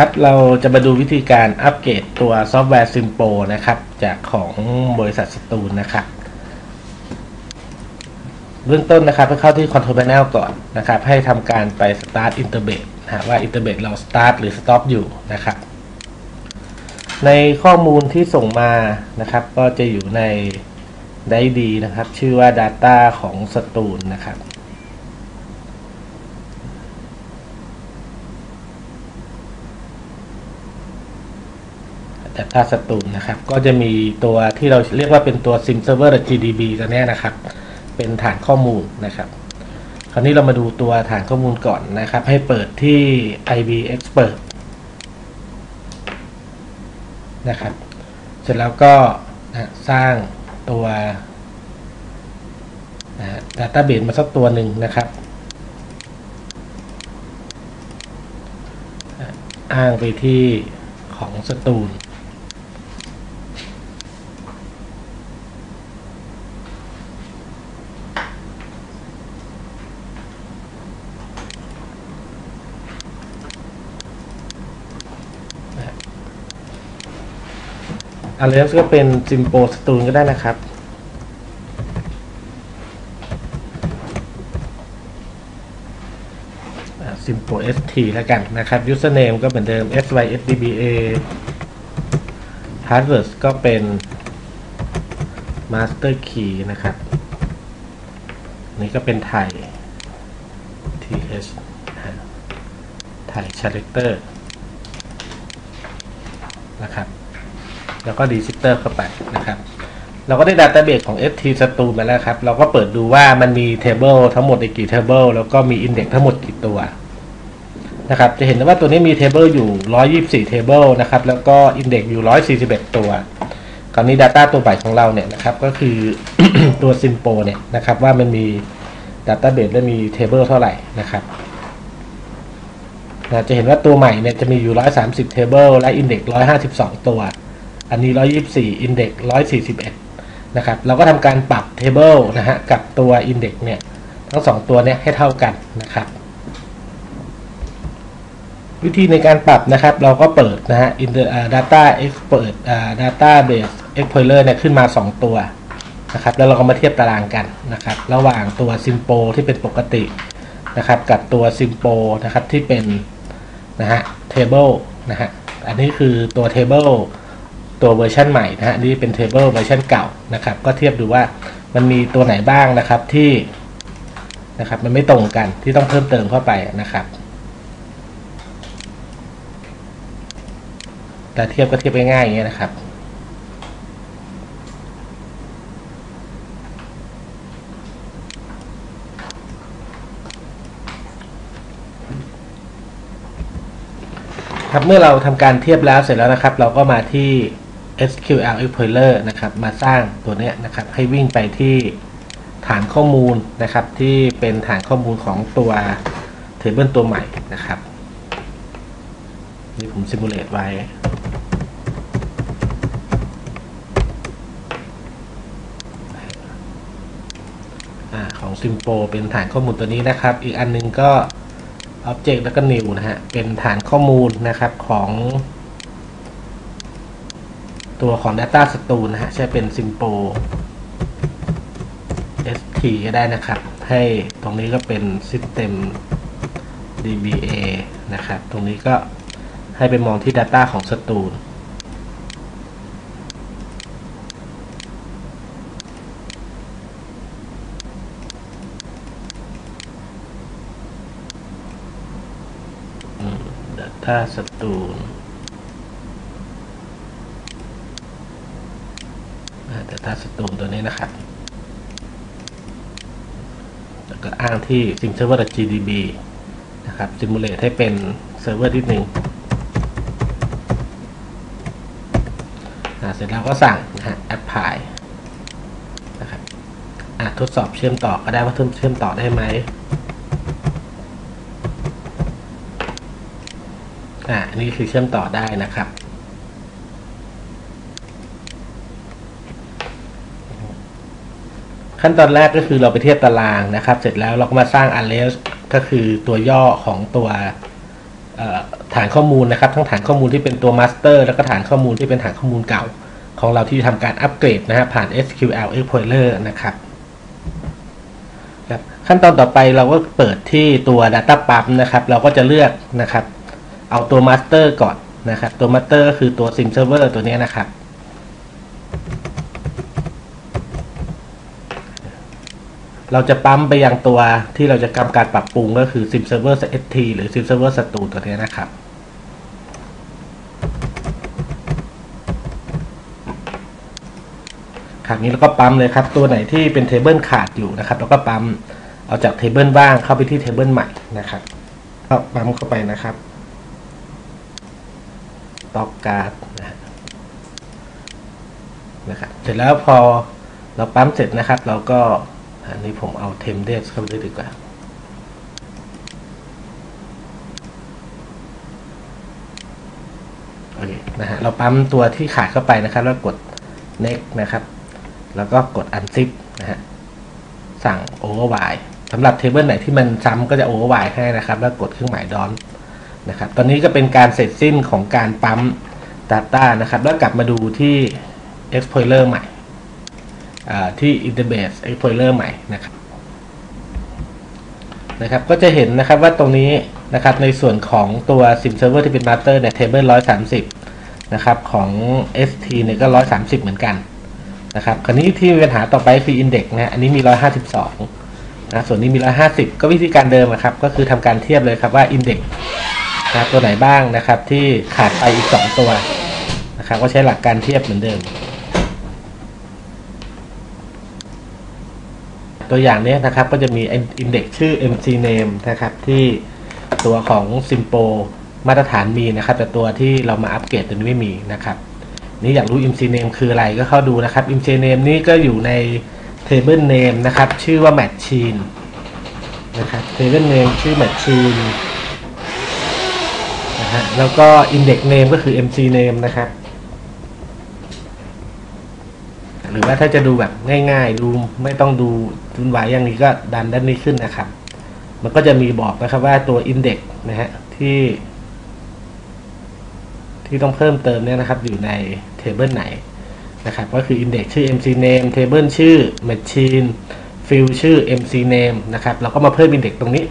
ครับเราจะมาดูวิธีการอัปเกรดตัวซอฟต์แวร์ Simpo นะครับ จากของบริษัทสตูลนะครับ เบื้องต้นนะครับให้เข้าที่ Control Panel ก่อนนะครับ ให้ทำการไป Start Interbase นะว่า Interbase เรา Start หรือ Stop อยู่นะครับ ในข้อมูลที่ส่งมานะครับ ก็จะอยู่ในได้ดีนะครับ ชื่อว่า Data ของสตูลนะครับ Data สตูลนะครับ ก็จะมีตัวที่เราเรียกว่าเป็นตัว Sim Server GDB ตัวนี้นะครับ เป็นฐานข้อมูลนะครับ คราวนี้เรามาดูตัวฐานข้อมูลก่อนนะครับ ให้เปิดที่ IB Expert นะครับ เสร็จแล้วก็นะสร้างตัวนะ Database มาสักตัวหนึ่งนะครับอ้างไปที่ของสตูล อะไรก็เป็นซิมโปสตูนก็ได้นะครับ ซิมโป st แล้วกันนะครับ username ก็เหมือนเดิม sysdba password ก็เป็น master key นะครับ นี่ก็เป็นไทย th ไทย character นะครับ แล้วก็ดีซิเตอร์เข้าไปนะครับเราก็ได้ Database ของ ft s t o o มาแล้วครับ เราก็เปิดดูว่ามันมี Table ทั้งหมดกี่ Table แล้วก็มี Index ทั้งหมดกี่ตัวนะครับ จะเห็นว่าตัวนี้มี Table อยู่ 124 Table นะครับ แล้วก็ Index อยู่ 141 ตัวคราวนี้ Data ตัวใหม่ของเราเนี่ยนะครับ ก็คือตัว Simpo เนี่ยนะครับว่ามันมี Database และมี Table เท่าไหร่นะครับนะจะเห็นว่าตัวใหม่เนี่ยจะมีอยู่ 130 Table และ Index 152 ตัว อันนี้ 124 Index 141 นะครับ เราก็ทำการปรับ Table นะฮะ กับตัว Index เนี่ย ทั้งสองตัวเนี่ยให้เท่ากันนะครับ วิธีในการปรับนะครับ เราก็เปิดนะฮะ Inter Data Expert Database Explorer เนี่ยขึ้นมา 2 ตัวนะครับ แล้วเราก็มาเทียบตารางกันนะครับ ระหว่างตัว Simpo ที่เป็นปกตินะครับ กับตัว Simpo นะครับ ที่เป็นนะฮะ Table นะฮะ อันนี้คือตัว Table ตัวเวอร์ชันใหม่นะฮะนี่เป็น table เวอร์ชันเก่านะครับ ก็เทียบดูว่ามันมีตัวไหนบ้างนะครับที่นะครับมันไม่ตรงกันที่ต้องเพิ่มเติมเข้าไปนะครับแต่เทียบก็เทียบง่ายๆอย่างเงี้ยนะครับครับเมื่อเราทำการเทียบแล้วเสร็จแล้วนะครับ เราก็มาที่ SQL Explorer นะครับมาสร้างตัวนี้นะครับให้วิ่งไปที่ฐานข้อมูลนะครับที่เป็นฐานข้อมูลของตัว Table ตัวใหม่นะครับนี่ผมซิมูเลตไว้ของ Simpo เป็นฐานข้อมูลตัวนี้นะครับ อีกอันนึงก็ Object แล้วก็ New นะฮะเป็นฐานข้อมูลนะครับของ ตัวของ Data Stool นะฮะ ใช้เป็น Simpo st ก็ได้นะครับ ให้ตรงนี้ก็เป็น System dba นะครับ ตรงนี้ก็ให้ไปมองที่ Data ของ Stool ถ้าสตูน ลแต่ถ้าสตูลตัวนี้นะครับ แล้วก็อ้างที่ sim server gdb นะครับ simulate ให้เป็นเซิร์ฟเวอร์ที่หนึ่งเสร็จแล้วก็สั่งนะฮะ apply นะครับอ่าทดสอบเชื่อมต่อก็ได้ว่าเชื่อมต่อได้ไหมอ่านี่คือเชื่อมต่อได้นะครับ ขั้นตอนแรกก็คือเราไปเทียบตารางนะครับ เสร็จแล้วเราก็มาสร้าง array ก็คือตัวย่อของตัวฐานข้อมูลนะครับ ทั้งฐานข้อมูลที่เป็นตัว master แล้วก็ฐานข้อมูลที่เป็นฐานข้อมูลเก่า ของเราที่ทำการอัปเกรดนะฮะผ่าน SQL Explorer นะครับครับขั้นตอนต่อไปเราก็เปิดที่ตัว Data Pump นะครับ เราก็จะเลือกนะครับ เอาตัว master ก่อนนะครับ ตัว master ก็คือตัว sim server ตัวนี้นะครับ เราจะปั๊มไปยังตัวที่เราจะทำการปรับปรุงก็คือ sim server st หรือ sim server สตูตัวนี้นะครับ ครับนี้เราก็ปั๊มเลยครับ ตัวไหนที่เป็นเทเบิลขาดอยู่นะครับแล้วก็ปั๊มเอาจากเทเบิลว่างเข้าไปที่เทเบิลใหม่นะครับก็ปั๊มเข้าไปนะครับต็อกการ์ดนะครับ เสร็จแล้วพอเราปั๊มเสร็จนะครับ เราก็ อันนี้ผมเอาเทมเดสเข้าไปด้วยดีกว่าโอเคนะฮะเราปั๊มตัวที่ขาดเข้าไปนะครับ แล้วกด next นะครับ แล้วก็กด unzip นะฮะสั่ง override สำหรับเทเบิลไหนที่มันซ้ำก็จะ override ให้นะครับ แล้วกดเครื่องหมายดอนนะครับ ตอนนี้ก็เป็นการเสร็จสิ้นของการปั๊ม Data นะครับ แล้วกลับมาดูที่ Explorer ใหม่ ที่ Interbase Explorer ใหม่นะครับนะครับ ก็จะเห็นนะครับว่าตรงนี้นะครับในส่วนของตัว Sim Server ที่เป็น Master เนี่ย Table 130 นะครับของ ST เนี่ยก็ 130 เหมือนกันนะครับคราวนี้ที่มีปัญหาต่อไปคือ Index นะอันนี้มี 152นะส่วนนี้มี 150 ก็วิธีการเดิมครับ ก็คือทำการเทียบเลยครับว่า Index นะตัวไหนบ้างนะครับที่ขาดไปอีก 2 ตัวนะครับก็ใช้หลักการเทียบเหมือนเดิม ตัวอย่างนี้นะครับก็จะมี Index ชื่อ MC Name นะครับที่ตัวของ Simpo มาตรฐานมีนะครับ แต่ตัวที่เรามาอัปเกรดตัวนี้ไม่มีนะครับนี่อยากรู้ MC Name คืออะไรก็เข้าดูนะครับ MC Name นี่ก็อยู่ใน Table Name นะครับ ชื่อว่า Machine นะครับ Table Name ชื่อ Machine นะฮะแล้วก็ Index Name ก็คือ MC Name นะครับ หรือว่าถ้าจะดูแบบง่ายๆ ดูไม่ต้องดูทุนวายอย่างนี้ก็ดันด้านนี้ขึ้นนะครับ มันก็จะมีบอกนะครับว่าตัว Index นะฮะที่ ที่ต้องเพิ่มเติมเนี่ยนะครับ อยู่ใน Table ไหนนะครับก็คือ Index ชื่อ MC Name Table ชื่อ Machine Field ชื่อ MC Name นะครับเราก็มาเพิ่ม Index ตรงนี้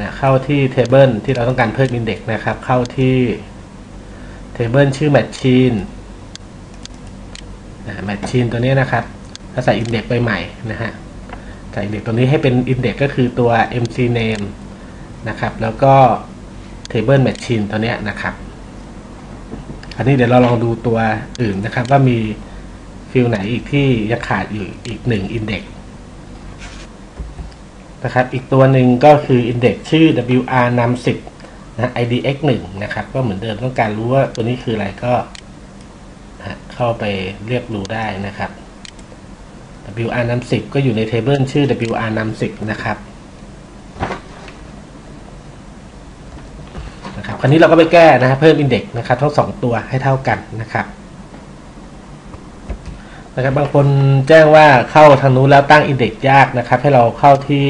นะเข้าที่ Table ที่เราต้องการเพิ่ม Index นะครับ เข้าที่ Table ชื่อ Machine นะ Machine ตัวนี้นะครับถ้าใส่ Index ไปใหม่นะฮะใส่ Index ตัวนี้ให้เป็น Index ก็คือตัว MC Name นะครับ แล้วก็ Table Machine ตัวนี้นะครับ อันนี้เดี๋ยวเราลองดูตัวอื่นนะครับ ว่ามีฟิลไหนอีกที่ยังขาดอยู่อีกหนึ่ง Index นะครับ อีกตัวหนึ่งก็คือ Index ชื่อ WR นำ10นะ IDX 1นะครับ ก็เหมือนเดิมต้องการรู้ว่าตัวนี้คืออะไรก็ เข้าไปเรียกรูได้นะครับ WR นำ10ก็อยู่ในเทเบิลชื่อ WR นำ10นะครับนะครับ คราวนี้เราก็ไปแก้นะครับเพิ่ม Index นะครับทั้ง2ตัวให้เท่ากันนะครับนะครับบางคนแจ้งว่าเข้าทางนู้นแล้วตั้ง Index ยากนะครับ ให้เราเข้าที่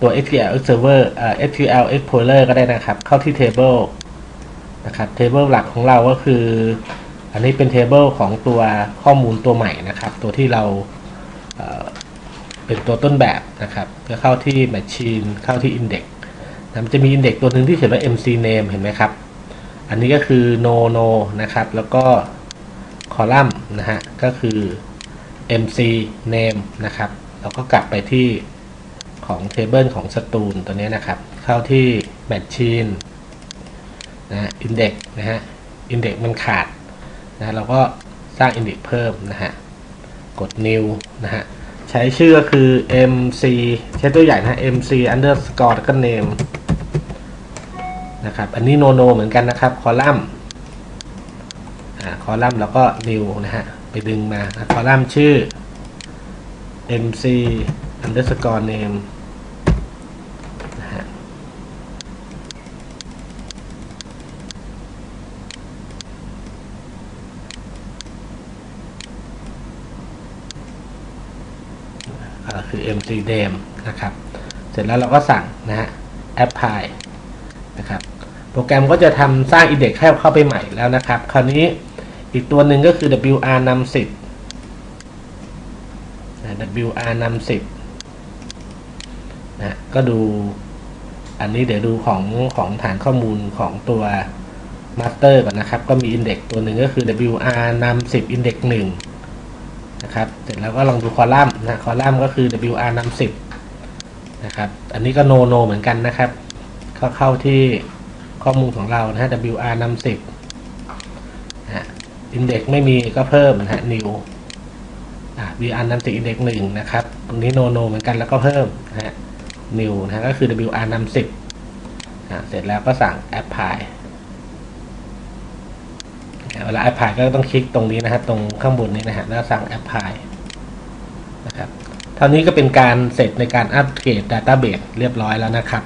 ตัว SQL Server เอ่อ SQL Explorer ก็ได้นะครับ เข้าที่ Table นะครับ Table หลักของเราก็คือ อันนี้เป็น Table ของตัวข้อมูลตัวใหม่นะครับ ตัวที่เราเป็นตัวต้นแบบนะครับก็เข้าที่ Machine เข้าที่ Index นะมันจะมี Index ตัวหนึ่งที่เขียนว่า MC Name เห็นไหมครับ อันนี้ก็คือ no no นะครับ แล้วก็ Column นะฮะ ก็คือ MC Name นะครับ แล้วก็กลับไปที่ของ Table ของสตูลตัวนี้นะครับ เข้าที่ Machine นะ Index นะฮะ Index มันขาด นะเราก็สร้าง Index เพิ่มนะฮะ กด New นะฮะ ใช้ชื่อก็คือ MC ใช้ตัวใหญ่นะ MC underscore แล้วก็ name นะครับ อันนี้ no no เหมือนกันนะครับคอลัมน์อ่าคอลัมน์แล้วก็ new นะฮะ ไปดึงมาคอลัมน์ชื่อ MC underscore name นะฮะ คือ mc dem นะครับ เสร็จแล้วเราก็สั่งนะฮะ apply นะครับ โปรแกรมก็จะทำสร้าง index ให้เข้าไปใหม่แล้วนะครับ คราวนี้อีกตัวหนึ่งก็คือ wr num 10 wr num 10นะก็ดูอันนี้เดี๋ยวดูของของฐานข้อมูลของตัว master ก่อนนะครับ ก็มี index ตัวหนึ่งก็คือ wr num 10 index 1นะครับ เสร็จแล้วก็ลองดูคอลัมน์นะ คอลัมน์ก็คือ wr num 10นะครับ อันนี้ก็ no no เหมือนกันนะครับ ก็เข้าที่ข้อมูลของเรานะฮะ wr num 10นะฮะ index ไม่มีก็เพิ่มนะฮะ new อ่า vr num 10 index 1นะครับ ตรงนี้ no no เหมือนกันแล้วก็เพิ่มนะฮะ new นะก็คือ wr num 10อ่าเสร็จแล้วก็สั่ง apply วลา apply ก็ต้องคลิกตรงนี้นะฮะตรงข้างบนนี้นะฮะแล้วสั่ง apply นะครับเท่านี้ก็เป็นการเสร็จในการอัปเกรด database เรียบร้อยแล้วนะครับ